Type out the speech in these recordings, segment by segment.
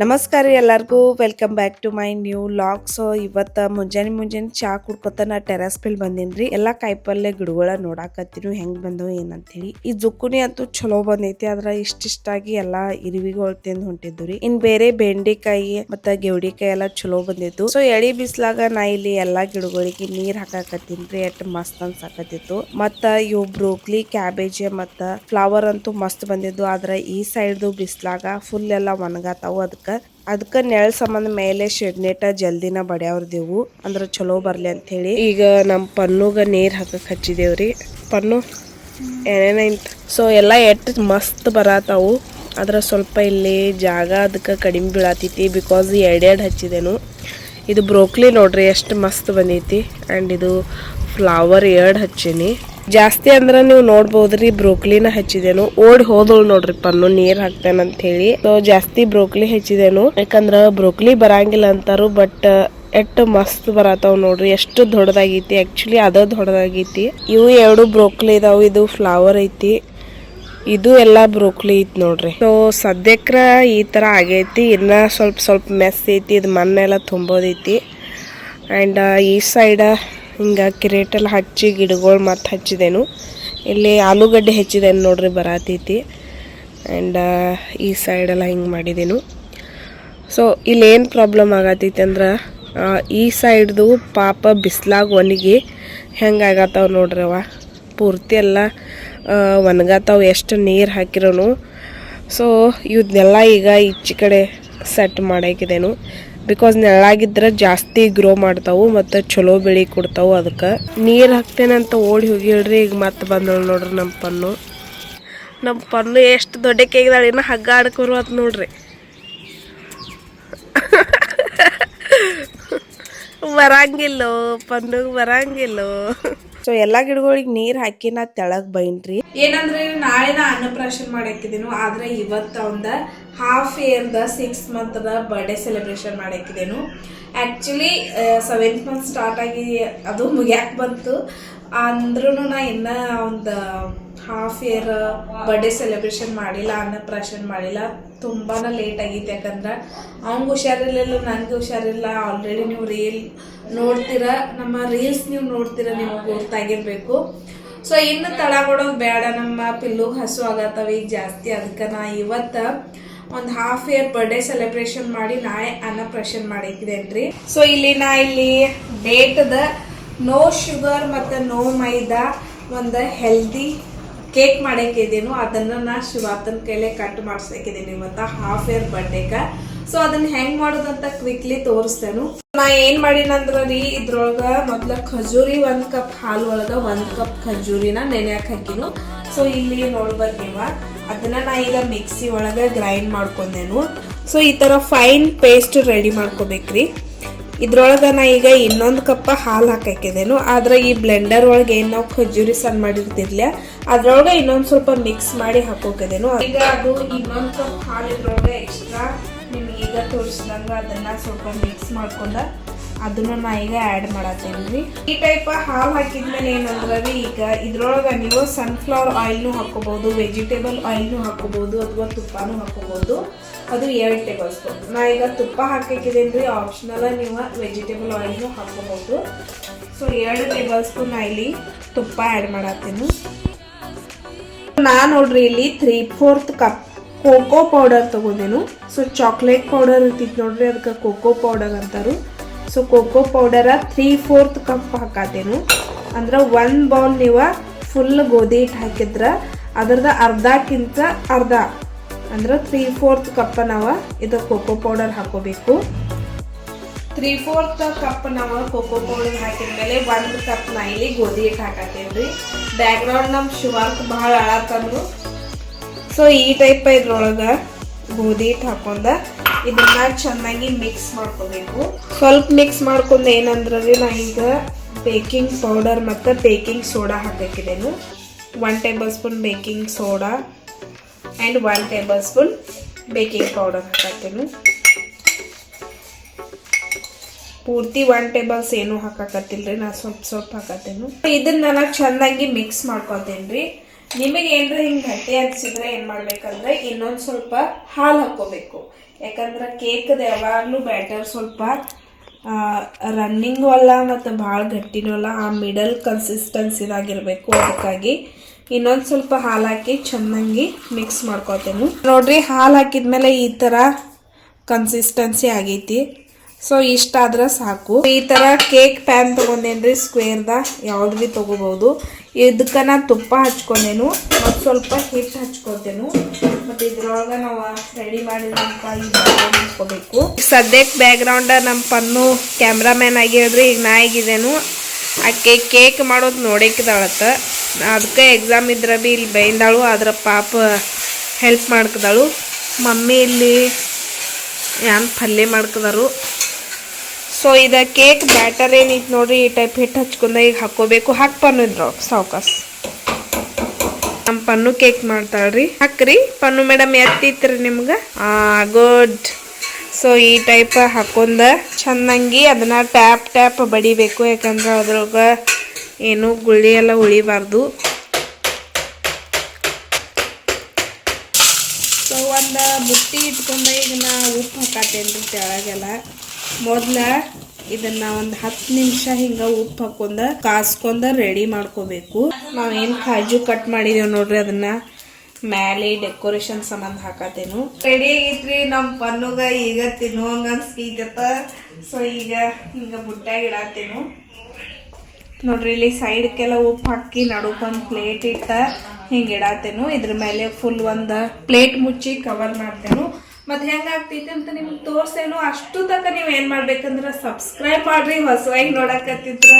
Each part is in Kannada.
ನಮಸ್ಕಾರ ರೀ ಎಲ್ಲರಿಗೂ. Welcome back to my new vlog so ಇವತ್ತ ಮುಂಜಾನೆ ಮುಂಜಾನೆ ಚಾ ಕುಡ್ಕೊತ ನಾ ಟೆರಸ್ ಮೇಲೆ ರೀ. ಎಲ್ಲಾ ಕಾಯಿಪಲ್ಲೆ ಗಿಡಗಳ ನೋಡಾಕತ್ತೀನಿ. ಹೆಂಗ್ ಬಂದವು ಏನಂತ ಹೇಳಿ ಈ ಜುಕ್ಕುನಿ ಅಂತೂ ಚಲೋ ಬಂದೈತಿ. ಅದ್ರ ಇಷ್ಟಿಷ್ಟಾಗಿ ಎಲ್ಲಾ ಇರುವಿಗಳು ತಿಂದು ಹೊಂಟಿದ್ವು ರೀ. ಇನ್ ಬೇರೆ ಬೆಂಡೆಕಾಯಿ ಮತ್ತ ಗೆವಡಿಕಾಯಿ ಎಲ್ಲ ಚಲೋ ಬಂದಿತ್ತು. ಸೊ ಎಳಿ ಬಿಸ್ಲಾಗ ನಾ ಇಲ್ಲಿ ಎಲ್ಲಾ ಗಿಡಗಳಿಗೆ ನೀರ್ ಹಾಕಾಕತ್ತೀನ್ರಿ ಅಟ್ ಮಸ್ತ್ ಅನ್ಸಾಕತ್ತಿತ್ತು. ಮತ್ತ ಇವು ಬ್ರೋಕ್ಲಿ, ಕ್ಯಾಬೇಜ್ ಮತ್ತ ಫ್ಲವರ್ ಅಂತೂ ಮಸ್ತ್ ಬಂದಿದ್ದು. ಆದ್ರೆ ಈ ಸೈಡ್ದು ಬಿಸ್ಲಾಗ ಫುಲ್ ಎಲ್ಲ ಒಣಗಾತಾವು. ಅದಕ್ಕ ಅದಕ್ಕ ನೆಳ್ ಸಂಬಂಧ ಮೇಲೆ ಶೆಡ್ ನೆಟ್ಟ ಜಲ್ದಿನ ಬಡ್ಯಾವ್ರದೇವು ಅಂದ್ರೆ ಚಲೋ ಬರಲಿ ಅಂತ ಹೇಳಿ ಈಗ ನಮ್ಮ ಪನ್ನುಗ ನೀರು ಹಾಕಕ್ಕೆ ಹಚ್ಚಿದೇವ್ರಿ ಪನ್ನು ಏನೇನೈತ್ ಸೊ ಎಲ್ಲ ಎಟ್ ಮಸ್ತ್ ಬರತಾವು. ಆದ್ರೆ ಸ್ವಲ್ಪ ಇಲ್ಲಿ ಜಾಗ ಅದಕ್ಕೆ ಕಡಿಮೆ ಬೀಳತೈತಿ. ಬಿಕಾಸ್ ಎರಡೆರಡು ಹಚ್ಚಿದೆನು. ಇದು ಬ್ರೋಕ್ಲಿ ನೋಡ್ರಿ ಎಷ್ಟು ಮಸ್ತ್ ಬಂದೈತಿ. ಆ್ಯಂಡ್ ಇದು ಫ್ಲವರ್ ಎರಡು ಹಚ್ಚೀನಿ. ಜಾಸ್ತಿ ಅಂದ್ರೆ ನೀವು ನೋಡ್ಬೋದ್ರಿ ಬ್ರೋಕ್ಲಿನ ಹಚ್ಚಿದೇನು. ಓಡಿ ಹೋದಳು ನೋಡ್ರಿ ಪನ್ನು, ನೀರ್ ಹಾಕ್ತೇನಂತ ಹೇಳಿ ಸೊ, ಜಾಸ್ತಿ ಬ್ರೋಕ್ಲಿ ಹಚ್ಚಿದೇನು. ಯಾಕಂದ್ರ ಬ್ರೋಕ್ಲಿ ಬರಂಗಿಲ್ಲ ಅಂತಾರು, ಬಟ್ ಎಟ್ ಮಸ್ತ್ ಬರತಾವ್ ನೋಡ್ರಿ. ಎಷ್ಟು ದೊಡ್ಡದಾಗೈತಿ ಆಕ್ಚುಲಿ ಅದ ದೊಡ್ಡದಾಗೈತಿ. ಇವು ಎರಡು ಬ್ರೋಕ್ಲಿ ಇದಾವ್, ಇದು ಫ್ಲವರ್ ಐತಿ. ಇದು ಎಲ್ಲ ಬ್ರೋಕ್ಲಿ ಐತಿ ನೋಡ್ರಿ. ಸೊ, ಸದ್ಯಕ್ರ ಈ ತರ ಆಗೈತಿ. ಇನ್ನ ಸ್ವಲ್ಪ ಸ್ವಲ್ಪ ಮೆಸ್ ಐತಿ, ಇದು ಮಣ್ಣೆಲ್ಲ ತುಂಬೋದೈತಿ. ಅಂಡ್, ಈ ಸೈಡ ಹಿಂಗೆ ಕಿರೇಟೆಲ್ಲ ಹಚ್ಚಿ ಗಿಡಗಳು ಮತ್ತೆ ಹಚ್ಚಿದೆನು. ಇಲ್ಲಿ ಆಲೂಗಡ್ಡೆ ಹೆಚ್ಚಿದೇನು ನೋಡ್ರಿ ಬರತೈತಿ. ಆ್ಯಂಡ್ ಈ ಸೈಡೆಲ್ಲ ಹಿಂಗೆ ಮಾಡಿದೆನು. ಸೊ ಇಲ್ಲಿ ಏನು ಪ್ರಾಬ್ಲಮ್ ಆಗತೈತಿ ಅಂದ್ರೆ ಈ ಸೈಡ್ದು ಪಾಪ ಬಿಸ್ಲಾಗ ಒಣಗಿ ಹೆಂಗೆ ಆಗತ್ತಾವ ನೋಡ್ರವ ಪೂರ್ತಿ ಎಲ್ಲ ಒಣಗತ್ತಾವ ಎಷ್ಟು ನೀರು ಹಾಕಿರೋನು. ಸೊ ಇವನ್ನೆಲ್ಲ ಈಗ ಈಚೆ ಕಡೆ ಸೆಟ್ ಮಾಡಾಕಿದೇನು. ಬಿಕಾಸ್ ನೆಳಾಗಿದ್ರೆ ಜಾಸ್ತಿ ಗ್ರೋ ಮಾಡ್ತಾವು ಮತ್ತು ಚಲೋ ಬೆಳೆ ಕೊಡ್ತಾವು ಅದಕ್ಕೆ. ನೀರು ಹಾಕ್ತೇನಂತ ಓಡಿ ಹೋಗಿ ಹೇಳ್ರಿ ಈಗ ಮತ್ತೆ ಬಂದಳು ನೋಡ್ರಿ ನಮ್ಮ ಪನ್ನು. ನಮ್ಮ ಪನ್ನು ಎಷ್ಟು ದೊಡ್ಡ ಕೇಗಿದಾಳೆ ಇನ್ನು ಹಗ್ಗ ಆಡ್ಕೊರು ಅಂತ ನೋಡ್ರಿ. ಬರಂಗಿಲ್ಲೋ, ಪನ್ನುಗ್ ಬರಂಗಿಲ್ಲೋ. ಸೊ ಎಲ್ಲ ಗಿಡಗಳಿಗೆ ನೀರ್ ಹಾಕಿ ನಾ ತೆಳಗ್ ಬೈನ್ರಿ. ಏನಂದ್ರೆ ನಾಳೆ ನಾ ಅನ್ನಪ್ರಾಶನ್ ಮಾಡಾಕಿದೇನು ಆದ್ರೆ ಇವತ್ತ ಒಂದ ಹಾಫ್ ಇಯರ್ದ ಸಿಕ್ಸ್ ಮಂತ್ ದ ಬರ್ಡೇ ಸೆಲೆಬ್ರೇಷನ್ ಮಾಡಾಕಿದೇನು ಆ್ಯಕ್ಚುಲಿ ಸೆವೆಂತ್ ಮಂತ್ ಸ್ಟಾರ್ಟ್ ಆಗಿ ಅದು ಮುಗ್ಯಾಕೆ ಬಂತು. ಅಂದ್ರೂ ನಾ ಇನ್ನ ಒಂದು ಹಾಫ್ ಇಯರ್ ಬರ್ಡೇ ಸೆಲೆಬ್ರೇಷನ್ ಮಾಡಿಲ್ಲ ಅನ್ನಪ್ರಾಶನ್ ಮಾಡಿಲ್ಲ. ತುಂಬಾ ಲೇಟ್ ಆಗಿತ್ತು ಯಾಕಂದ್ರೆ ಅವ್ನಿಗೆ ಹುಷಾರಿರ್ಲಿಲ್ಲ ನನಗೆ ಹುಷಾರಿಲ್ಲ ಆಲ್ರೆಡಿ ನೀವು ರೀಲ್ ನೋಡ್ತೀರ, ನಮ್ಮ ರೀಲ್ಸ್ ನೀವು ನೋಡ್ತೀರ, ನಿಮ್ಗೆ ಗೊತ್ತಾಗಿರ್ಬೇಕು. ಸೊ ಇನ್ನು ತಡ ಕೊಡೋದು ಬೇಡ ನಮ್ಮ ಪಿಲ್ಲು ಹಸು ಆಗತ್ತವ, ಈಗ ಜಾಸ್ತಿ. ಅದಕ್ಕೆ ನಾ ಇವತ್ತ ಒಂದು ಹಾಫ್ ಇಯರ್ ಬರ್ಡೇ ಸೆಲೆಬ್ರೇಷನ್ ಮಾಡಿ ನಾಳೆ ಅನ್ನಪ್ರಾಶನ್ ಮಾಡಾಕಿದೇನ್ರಿ ಸೊ ಇಲ್ಲಿ ನಾ ಇಲ್ಲಿ ಡೇಟದ ನೋ ಶುಗರ್ ಮತ್ತು ನೋ ಮೈದಾ ಒಂದು ಹೆಲ್ದಿ ಕೇಕ್ ಮಾಡೋಕ್ಕಿದ್ದೀನೋ ಅದನ್ನ ನಾ ಶಿವಾತನ ಕೈಲೇ ಕಟ್ ಮಾಡ್ಸಕಿದ್ದೀನಿ ಇವತ್ತು ಹಾಫ್ ಇಯರ್ ಬರ್ಡೇಗೆ ಸೊ ಅದನ್ನ ಹೆಂಗ್ ಮಾಡೋದಂತ ಕ್ವಿಕ್ಲಿ ತೋರಿಸ್ತೇನು. ನಾ ಏನು ಮಾಡಿನಂದ್ರ ರೀ ಇದ್ರೊಳಗ ಮೊದ್ಲ ಖಜೂರಿ ಒಂದು ಕಪ್ ಹಾಲು ಒಳಗೆ ಒಂದು ಕಪ್ ಖಜೂರಿನ ನೆನೆಯಕ್ಕೆ ಹಾಕಿನು. ಸೊ ಇಲ್ಲಿ ನೋಡ್ಬೇಕು ನೀವ. ಅದನ್ನ ನಾ ಈಗ ಮಿಕ್ಸಿ ಒಳಗ ಗ್ರೈಂಡ್ ಮಾಡ್ಕೊಂಡೆನು. ಸೊ ಈ ತರ ಫೈನ್ ಪೇಸ್ಟ್ ರೆಡಿ ಮಾಡ್ಕೋಬೇಕ್ರಿ. ಇದ್ರೊಳಗ ನಾ ಈಗ ಇನ್ನೊಂದು ಕಪ್ಪ ಹಾಲು ಹಾಕಾಕಿದೇನು ಆದ್ರೆ ಈ ಬ್ಲೆಂಡರ್ ಒಳಗೆ ಏನು ನಾವು ಖಜೂರಿ ಸಣ್ಣ ಮಾಡಿರ್ತಿರ್ಲಿಲ್ಲ ಅದ್ರೊಳಗೆ ಇನ್ನೊಂದು ಸ್ವಲ್ಪ ಮಿಕ್ಸ್ ಮಾಡಿ ಹಾಕೋಕಿದೇನು ಈಗ ಅದು ಇನ್ನೊಂದು ಕಪ್ ಹಾಲು ಇದ್ರೊಳಗೆ ಎಕ್ಸ್ಟ್ರಾ ನಿಮ್ಗೆ ಈಗ ತೋರಿಸಿದಂಗ ಅದನ್ನ ಸ್ವಲ್ಪ ಮಿಕ್ಸ್ ಮಾಡ್ಕೊಂಡ ಅದನ್ನ ನಾ ಈಗ ಆ್ಯಡ್ ಮಾಡತ್ತೇನ್ರಿ ಈ ಟೈಪ್ ಹಾಲು ಹಾಕಿದ್ಮೇಲೆ ಏನಂದ್ರೆ ರೀ ಈಗ ಇದ್ರೊಳಗೆ ನೀವು ಸನ್ಫ್ಲವರ್ ಆಯಿಲ್ನು ಹಾಕೋಬಹುದು ವೆಜಿಟೇಬಲ್ ಆಯಿಲ್ನು ಹಾಕೋಬಹುದು, ಅಥವಾ ತುಪ್ಪನೂ ಹಾಕೋಬಹುದು. ಅದು ಎರಡು ಟೇಬಲ್ ಸ್ಪೂನ್ ನಾ ಈಗ ತುಪ್ಪ ಹಾಕಿದ್ದೇನ್ರಿ ಆಪ್ಷನಲ್ಲ ನೀವು ವೆಜಿಟೇಬಲ್ ಆಯಿಲ್ನು ಹಾಕೋಬಹುದು. ಸೊ ಎರಡು ಟೇಬಲ್ ಸ್ಪೂನ್ ಇಲ್ಲಿ ತುಪ್ಪ ಆ್ಯಡ್ ಮಾಡತ್ತೀನಿ ನಾ ನೋಡ್ರಿ ಇಲ್ಲಿ three fourth cup cocoa powder ತಗೊಂಡೇನು. So chocolate powder ಇರ್ತಿತ್ತು ನೋಡ್ರಿ ಅದಕ್ಕೆ ಕೋಕೋ ಪೌಡರ್ ಅಂತಾರು. ಸೊ ಕೋಕೋ ಪೌಡರ ತ್ರೀ ಫೋರ್ತ್ ಕಪ್ ಹಾಕಾತೇನು ಅಂದ್ರೆ ಒಂದು ಬೌಲ್ ನೀವು ಫುಲ್ ಗೋಧಿ ಹಿಟ್ಟು ಹಾಕಿದ್ರೆ, ಅದರದ ಅರ್ಧಕ್ಕಿಂತ ಅರ್ಧ, ಅಂದ್ರೆ ತ್ರೀ ಫೋರ್ತ್ ಕಪ್ ನಾವು ಇದು ಕೋಕೋ ಪೌಡರ್ ಹಾಕೋಬೇಕು. ತ್ರೀ ಫೋರ್ತ್ ಕಪ್ ನಾವು ಕೋಕೋ ಪೌಡರ್ ಹಾಕಿದ ಮೇಲೆ ಒಂದು ಕಪ್ ಇಲ್ಲಿ ಗೋಧಿ ಹಿಟ್ಟು ಹಾಕತ್ತೇನ್ರಿ. ಬ್ಯಾಕ್ಗ್ರೌಂಡ್ ನಮ್ಮ ಶಿವಾರ್ಕ್ ಭಾಳ ಅಳತಂದು ಸೊ ಈ ಟೈಪ್ ಇದ್ರೊಳಗೆ ಗೋಧಿ ಹಿಟ್ಟು ಹಾಕೊಂಡ ಇದನ್ನ ಚೆನ್ನಾಗಿ ಮಿಕ್ಸ್ ಮಾಡ್ಕೋಬೇಕು. ಸ್ವಲ್ಪ ಮಿಕ್ಸ್ ಮಾಡ್ಕೊಂಡು ಏನಂದ್ರೆ ನಾ ಈಗ ಬೇಕಿಂಗ್ ಪೌಡರ್ ಮತ್ತು baking soda ಹಾಕಬೇಕಿದ್ದೇನು one tablespoon baking soda and one tablespoon baking powder ಹಾಕತ್ತೇನು ಪೂರ್ತಿ ಒನ್ ಟೇಬಲ್ಸ್ ಏನು ರೀ ನಾ ಸ್ವಲ್ಪ ಸ್ವಲ್ಪ ಹಾಕತ್ತೇನು. ಇದನ್ನ ನಾನು ಚೆನ್ನಾಗಿ ಮಿಕ್ಸ್ ಮಾಡ್ಕೊತೇನ್ರಿ ನಿಮಗೆ ಏನಾರ ಹಿಂಗೆ ಗಟ್ಟಿ ಅನ್ಸಿದ್ರೆ ಏನು ಮಾಡ್ಬೇಕಂದ್ರೆ ಇನ್ನೊಂದು ಸ್ವಲ್ಪ ಹಾಲು ಹಾಕ್ಕೋಬೇಕು. ಯಾಕಂದ್ರೆ ಕೇಕ್ದು ಯಾವಾಗಲೂ ಬ್ಯಾಟರ್ ಸ್ವಲ್ಪ ರನ್ನಿಂಗ್ ಅಲ್ಲ ಮತ್ತು ಭಾಳ ಗಟ್ಟಿನೂ ಅಲ್ಲ, ಆ ಮಿಡಲ್ ಕನ್ಸಿಸ್ಟೆನ್ಸಿದಾಗಿರಬೇಕು ಅದಕ್ಕಾಗಿ. ಇನ್ನೊಂದು ಸ್ವಲ್ಪ ಹಾಲು ಹಾಕಿ ಚೆನ್ನಾಗಿ ಮಿಕ್ಸ್ ಮಾಡ್ಕೋತೇನೆ. ನೋಡ್ರಿ ಹಾಲು ಹಾಕಿದ್ಮೇಲೆ ಈ ಥರ ಕನ್ಸಿಸ್ಟೆನ್ಸಿ ಆಗೈತಿ. ಸೊ ಇಷ್ಟಾದ್ರೆ ಸಾಕು. ಈ ಥರ ಕೇಕ್ ಪ್ಯಾನ್ ತೊಗೊಂಡೇನ್ರಿ ಸ್ಕ್ವೇರ್ದ ಯಾವ್ದು ಭೀ ತೊಗೋಬೋದು ಇದಕ್ಕೆ ನಾನು ತುಪ್ಪ ಹಚ್ಕೊಂಡೇನು, ಮತ್ತು ಸ್ವಲ್ಪ ಹಿಟ್ಟು ಹಚ್ಕೊತೇನು ಮತ್ತು ಇದ್ರೊಳಗೆ ನಾವು ರೆಡಿ ಮಾಡಿದಂಥ ಇದ್ಕೋಬೇಕು ಸದ್ಯಕ್ಕೆ ಬ್ಯಾಕ್ಗ್ರೌಂಡ ನಮ್ಮ ಪನ್ನು ಕ್ಯಾಮ್ರಾಮ್ಯಾನ್ ಆಗಿರೋದ್ರಿ, ಈಗ ನಾ ಆಗಿದ್ದೇನು. ಆಕೆ ಕೇಕ್ ಮಾಡೋದು ನೋಡೇಕಿದಾಳತ್ತ. ಅದಕ್ಕೆ ಎಕ್ಸಾಮ್ ಇದ್ರೆ ಭೀ ಇಲ್ಲಿ ಬೈಂದಾಳು ಅದರ ಪಾಪ ಹೆಲ್ಪ್ ಮಾಡ್ಕದಾಳು. ಮಮ್ಮಿ ಇಲ್ಲಿ ಏನು ಪಲ್ಯ ಮಾಡ್ಕದಾರು. ಸೊ ಇದು ಕೇಕ್ ಬ್ಯಾಟರ್ ಏನೈತಿ ನೋಡ್ರಿ, ಈ ಟೈಪ್ ಹಿಟ್ಟು ಹಚ್ಕೊಂಡ ಈಗ ಹಾಕೋಬೇಕು ಹಾಕಿ ಪನ್ನು ಇದ್ರೊಳಗೆ ಸಾವ್ಕಾಸ್. ನಮ್ಮ ಪನ್ನು ಕೇಕ್ ಮಾಡ್ತಾಳ್ರಿ. ಹಾಕ್ರಿ. ಪನ್ನು ಮೇಡಮ್ ಎತ್ತಿತ್ರಿ ನಿಮ್ಗೆ? ಗುಡ್ ಸೊ ಈ ಟೈಪ್ ಹಾಕೊಂಡ ಚೆನ್ನಾಗಿ ಅದನ್ನ ಟ್ಯಾಪ್ ಟ್ಯಾಪ್ ಬಡಿಬೇಕು. ಯಾಕಂದ್ರೆ ಅದ್ರೊಳಗೆ ಏನು ಗುಳಿ ಎಲ್ಲ ಉಳಿಬಾರ್ದು. ಸೊ ಒಂದು ಬುಟ್ಟಿ ಇಟ್ಕೊಂಡ ಈಗ ನಾ ಉಪ್ಪು ಹಾಕತ್ತೇನ್ರಿ ತೆಳಗೆಲ್ಲ. ಮೊದ್ಲ ಇದನ್ನ ಒಂದು ಹತ್ತು ನಿಮಿಷ ಹಿಂಗ ಉಪ್ಪು ಹಾಕೊಂಡ ಕಾಸ್ಕೊಂಡ ರೆಡಿ ಮಾಡ್ಕೋಬೇಕು. ನಾವೇನು ಕಾಜು ಕಟ್ ಮಾಡಿದೇವ್ ನೋಡ್ರಿ ಅದನ್ನ. ಮ್ಯಾಲೆ ಡೆಕೋರೇಷನ್ ಸಂಬಂಧ ಹಾಕತೇನು. ರೆಡಿ ಆಗೈತ್ರಿ ನಮ್ಮ ಪನ್ನುಗ ಈಗ ತಿನ್ನುವಂಗ ಅನ್ಸ್ಕೈತತ್ತ ಸೊ ಈಗ ಹಿಂಗ ಬುಟ್ಟಾಗ ಇಡತ್ತೇನು ನೋಡ್ರಿ ಇಲ್ಲಿ ಸೈಡ್ಕೆಲ್ಲ ಉಪ್ಪು ಹಾಕಿ ನಡುಕೊಂದು ಪ್ಲೇಟ್ ಇಟ್ಟ ಹಿಂಗೆ ಇಡಾತೇನು. ಇದ್ರ ಮೇಲೆ ಫುಲ್ ಒಂದು ಪ್ಲೇಟ್ ಮುಚ್ಚಿ ಕವರ್ ಮಾಡ್ತೇನು. ಮತ್ತೆ ಹೆಂಗಾಗ್ತೈತಿ ಅಂತ ನಿಮ್ಗೆ ತೋರ್ಸೇನು ಅಷ್ಟು ತನಕ ನೀವು ಏನು ಮಾಡ್ಬೇಕಂದ್ರೆ ಸಬ್ಸ್ಕ್ರೈಬ್ ಮಾಡ್ರಿ ಹೊಸವಾಗಿ ನೋಡಕತ್ತಿದ್ರ.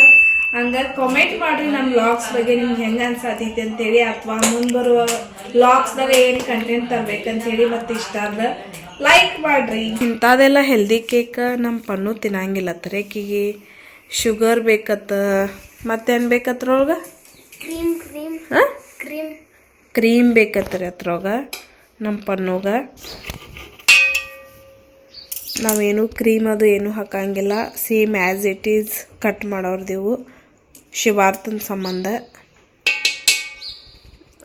ಹಂಗ ಕಾಮೆಂಟ್ ಮಾಡ್ರಿ ನಮ್ಮ ವ್ಲಾಗ್ಸ್ ಬಗ್ಗೆ ನಿಮ್ಗೆ ಹೆಂಗೆ ಅನ್ಸಾತೈತಿ ಅಂತೇಳಿ. ಅಥವಾ ಮುಂದೆ ಬರುವ ವ್ಲಾಗ್ಸ್ದಾಗ ಏನು ಕಂಟೆಂಟ್ ತರ್ಬೇಕಂತೇಳಿ ಮತ್ತೆ ಇಷ್ಟ ಆದ್ರೆ ಲೈಕ್ ಮಾಡ್ರಿ. ಇಂಥದೆಲ್ಲ ಹೆಲ್ದಿ ಕೇಕ್ ನಮ್ಮ ಪನ್ನು ತಿನ್ನಂಗಿಲ್ಲ. ತರೇಕಿಗೆ ಶುಗರ್ ಬೇಕತ್ತ ಮತ್ತೇನು ಬೇಕತ್ರೊಳಗೆ? ಕ್ರೀಮ್ ಕ್ರೀಮ್ ಹಾಂ ಕ್ರೀಮ್ ಕ್ರೀಮ್ ನಮ್ಮ ಪನ್ನೋಗ. ನಾವೇನು ಕ್ರೀಮ್ ಅದು ಏನು ಹಾಕಂಗಿಲ್ಲ. Same as it is cut ಮಾಡೋರ್ದೇವು ಶಿವಾರ್ಥನ ಸಂಬಂಧ.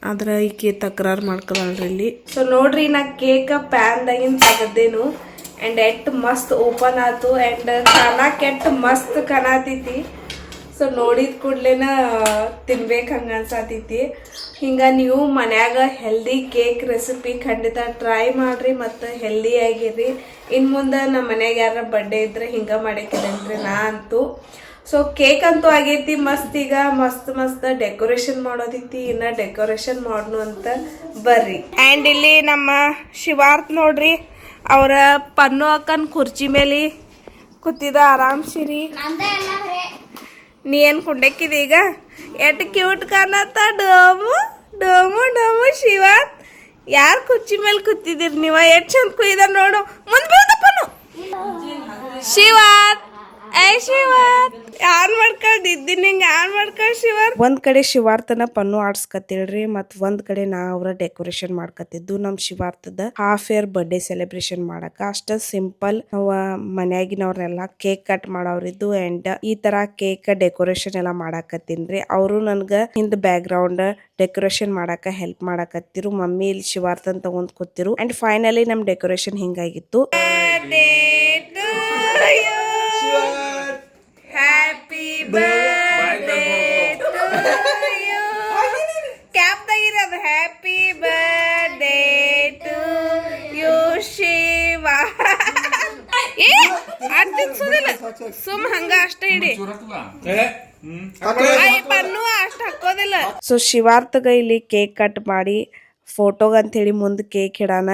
ಆದ್ರೆ ಈಕೆ ತಕರಾರು ಮಾಡ್ಕೊಳಲ್ರಿ ಇಲ್ಲಿ. ಸೊ ನೋಡ್ರಿ, ನಾ ಕೇಕ ಪ್ಯಾನ್ದಾಗಿನ ತೆಗದ್ದೇನು. ಆ್ಯಂಡ್ ಎಟ್ ಮಸ್ತ್ ಓಪನ್ ಆಯ್ತು ಆ್ಯಂಡ್ ಕಾಣಕ್ಕೆ ಎಟ್ ಮಸ್ತ್ ಕಾಣತೈತಿ. ಸೊ ನೋಡಿದ ಕೂಡ್ಲೇನ, ತಿನ್ಬೇಕು ಹಂಗೆ ಅನ್ಸಾತೈತಿ. ಹಿಂಗ ನೀವು ಮನ್ಯಾಗ ಹೆಲ್ದಿ ಕೇಕ್ ರೆಸಿಪಿ ಖಂಡಿತ ಟ್ರೈ ಮಾಡ್ರಿ ಮತ್ತು ಹೆಲ್ದಿ ಆಗಿರಿ. ಇನ್ನು ಮುಂದೆ ನಮ್ಮ ಮನ್ಯಾಗ ಯಾರ ಬರ್ಡೇ ಇದ್ರೆ ಹಿಂಗೆ ಮಾಡಕ್ಕಿದೇನ್ರಿ ನಾ ಅಂತೂ. ಸೊ ಕೇಕ್ ಅಂತೂ ಆಗೈತಿ ಮಸ್ತ್ ಈಗ, ಮಸ್ತ್ ಮಸ್ತ್ ಡೆಕೋರೇಷನ್ ಮಾಡೋದೈತಿ, ಇನ್ನ ಡೆಕೋರೇಷನ್ ಮಾಡ್ನು ಅಂತ ಬರ್ರಿ. ಆ್ಯಂಡ್ ಇಲ್ಲಿ ನಮ್ಮ ಶಿವಾರ್ಥ ನೋಡ್ರಿ, ಅವರ ಪನ್ನು ಅಕ್ಕನ ಕುರ್ಚಿ ಮೇಲೆ ಕೂತಿದ ಆರಾಮ್ಸಿರಿ. ನೀ ಏನು ಕುಂಡಕ್ಕಿದೆ ಈಗ? ಎಟ್ ಕ್ಯೂಟ್ ಕಾಣತ್ತ? ಡೋಮು ಡೋಮು ಡೋಮು ಶಿವ. ಯಾರು ಕುಚ್ಚಿ ಮೇಲೆ ಕೂತಿದ್ದೀರಿ ನೀವ? ಎಷ್ಟು ಚಂದ ಕುಯ್ದ ನೋಡು. ಮುಂದೆ ಬೀಳ್ದಪ್ಪನು. ಶಿವಾತ್ ಯಾರ್ ಮಾಡ್ಕೊಂಡ್ ಇದ್ದೀನಿ ಹಿಂಗೆ ಆನ್ ಮಾಡ್ಕೊಂಡು ಶಿವಾರ್ಥ ಒಂದ್ ಕಡೆ ಶಿವಾರ್ಥನ ಪನ್ನು ಆಡ್ಸ್ಕತ್ತಿಳ್ರಿ ಮತ್ ಒಂದ್ ಕಡೆ ನಾ ಅವ್ರ ಡೆಕೋರೇಷನ್ ಮಾಡ್ಕತ್ತಿದ್ದು ನಮ್ ಶಿವಾರ್ಥದ ಹಾಫ್ ಇಯರ್ ಬರ್ಡೇ ಸೆಲೆಬ್ರೇಷನ್ ಮಾಡಕ. ಅಷ್ಟ ಸಿಂಪಲ್ ನಾವ್ ಮನ್ಯಾಗಿನವ್ರನ್ನೆಲ್ಲ ಕೇಕ್ ಕಟ್ ಮಾಡೋರಿದ್ದು ಅಂಡ್ ಈ ತರ ಕೇಕ್ ಡೆಕೋರೇಷನ್ ಎಲ್ಲ ಮಾಡಾಕತ್ತೀನ್ರಿ. ಅವರು ನನ್ಗ ಹಿಂದ್ ಬ್ಯಾಕ್ ಗ್ರೌಂಡ್ ಡೆಕೋರೇಷನ್ ಮಾಡಾಕ ಹೆಲ್ಪ್ ಮಾಡಾಕತ್ತಿರು. ಮಮ್ಮಿ ಇಲ್ಲಿ ಶಿವಾರ್ಥನ್ ತಗೊಂಡ್ ಕೂತಿರು. ಅಂಡ್ ಫೈನಲಿ ನಮ್ ಡೆಕೋರೇಷನ್ ಹಿಂಗಾಗಿತ್ತು. Happy birthday cap ತೆಗಿರೋದು happy birthday to you Shiva ಏ ಅದ್ ತಿನ್ಸೋದಿಲ್ಲ ಸುಮ್ ಹಂಗ ಅಷ್ಟೇ ಇಡಿ. ಪನ್ನು ಅಷ್ಟ ಹಾಕೋದಿಲ್ಲ. ಸೊ ಶಿವಾರ್ಥಗ ಇಲ್ಲಿ ಕೇಕ್ ಕಟ್ ಮಾಡಿ ಫೋಟೋಗ ಅಂತೇಳಿ ಮುಂದೆ ಕೇಕ್ ಇಡಾನ,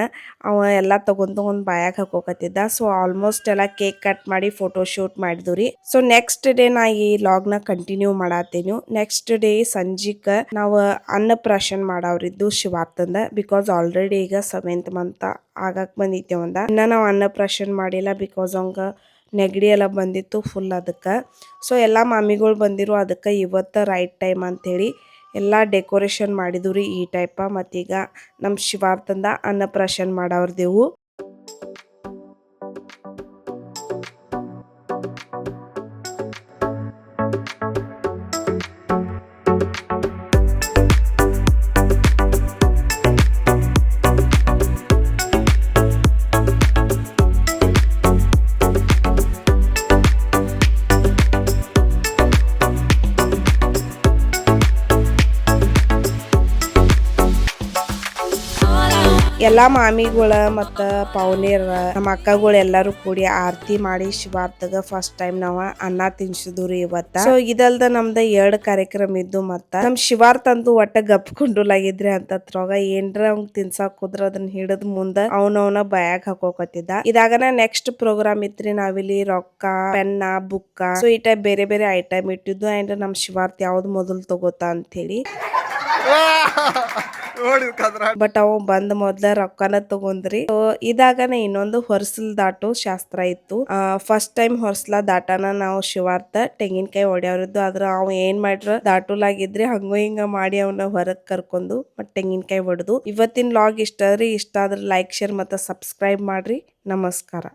ಅವ ಎಲ್ಲ ತಗೊಂಡ್ ತಗೊಂಡ್ ಬಾಯಾಗ ಹಾಕೋಕತ್ತಿದ್ದ. ಸೊ ಆಲ್ಮೋಸ್ಟ್ ಎಲ್ಲ ಕೇಕ್ ಕಟ್ ಮಾಡಿ ಫೋಟೋ ಶೂಟ್ ಮಾಡಿದ್ವಿ ರೀ ಸೊ ನೆಕ್ಸ್ಟ್ ಡೇ ನಾ ಈ ಲಾಗ್ನ ಕಂಟಿನ್ಯೂ ಮಾಡತ್ತೇನು. ನೆಕ್ಸ್ಟ್ ಡೇ ಸಂಜೆಗೆ ನಾವು ಅನ್ನಪ್ರಾಶನ್ ಮಾಡವ್ರಿದ್ದು ಶಿವಾರ್ಥಂದ ಬಿಕಾಸ್ ಆಲ್ರೆಡಿ ಈಗ ಸೆವೆಂತ್ ಮಂತ್ ಆಗಕ್ಕೆ ಬಂದಿತ್ತೇವ ಒಂದ ಇನ್ನ ನಾವು ಅನ್ನಪ್ರಾಶನ್ ಮಾಡಿಲ್ಲ ಬಿಕಾಸ್ ಅವಂಗ ನೆಗಡಿ ಎಲ್ಲ ಬಂದಿತ್ತು ಫುಲ್ ಅದಕ್ಕೆ. ಸೊ ಎಲ್ಲ ಮಾಮಿಗಳು ಬಂದಿರೋ, ಅದಕ್ಕೆ ಇವತ್ತು ರೈಟ್ ಟೈಮ್ ಅಂಥೇಳಿ ಎಲ್ಲ ಡೆಕೋರೇಷನ್ ಮಾಡಿದ್ವು ರೀ ಈ ಟೈಪ ಮತ್ತೀಗ ನಮ್ಮ ಶಿವಾರ್ಥಂದ ಅನ್ನಪ್ರಾಶನ್ ಮಾಡವ್ರದೇವು ಎಲ್ಲಾ ಮಾಮಿಗಳ ಮತ್ತ ಪೌನೇರ, ನಮ್ಮ ಅಕ್ಕಗಳು ಎಲ್ಲರೂ ಕೂಡಿ ಆರತಿ ಮಾಡಿ ಶಿವಾರ್ಥಗ ಫಸ್ಟ್ ಟೈಮ್ ನಾವ ಅನ್ನ ತಿನ್ಸಿದ್ರಿ ಇವತ್ತ. ಸೊ ಇದಲ್ದ ನಮ್ದ ಎರಡ್ ಕಾರ್ಯಕ್ರಮ ಇದ್ದು ಮತ್ತ ನಮ್ ಶಿವಾರ್ಥ ಅಂತೂ ಒಟ್ಟ ಅಂತ ಅಂತತ್ರಾಗ ಏನ್ರ ಅವ್ನ್ ತಿನ್ಸಾಕ್ ಹೋದ್ರ ಅದನ್ನ ಹಿಡಿದ್ ಮುಂದ ಅವನವನ ಬಯಾಗ್ ಹಾಕೋಕತ್ತಿದ್ದ. ಇದಾಗನ ನೆಕ್ಸ್ಟ್ ಪ್ರೋಗ್ರಾಮ್ ಇತ್ರಿ ನಾವಿಲ್ಲಿ ರೊಕ್ಕ, ಪೆನ್ನ, ಬುಕ್ಕ ಸೊ ಈ ಟೈಪ್ ಬೇರೆ ಬೇರೆ ಐಟಮ್ ಇಟ್ಟಿದ್ದು. ಅಂಡ್ ನಮ್ ಶಿವಾರ್ಥ ಯಾವ್ದು ಮೊದಲು ತಗೋತಾ ಅಂತ ಹೇಳಿ. ಬಟ್ ಅವ ಬಂದ್ ಮೊದ್ಲ ರೊಕ್ಕನ ತಗೊಂಡ್ರಿ. ಇದಾಗನೇ ಇನ್ನೊಂದು ಹೊರಸಲ್ ದಾಟು ಶಾಸ್ತ್ರ ಇತ್ತು. ಫಸ್ಟ್ ಟೈಮ್ ಹೊರಸಲ ದಾಟನ ನಾವು ಶಿವಾರ್ಥ ತೆಂಗಿನಕಾಯಿ ಹೊಡ್ಯಾವ್ರಿದ್ದು. ಆದ್ರ ಅವ್ ಏನ್ ಮಾಡ್ರ, ದಾಟುಲಾಗಿದ್ರಿ ಹಂಗ ಹಿಂಗ ಮಾಡಿ ಅವನ ಹೊರಗ್ ಕರ್ಕೊಂಡು ಮತ್ ತೆಂಗಿನಕಾಯಿ ಹೊಡೆದು. ಇವತ್ತಿನ ಲಾಗ್ ಇಷ್ಟ ರೀ, ಇಷ್ಟ ಆದ್ರೆ ಲೈಕ್ ಶೇರ್ ಮತ್ತೆ ಸಬ್ಸ್ಕ್ರೈಬ್ ಮಾಡ್ರಿ. ನಮಸ್ಕಾರ.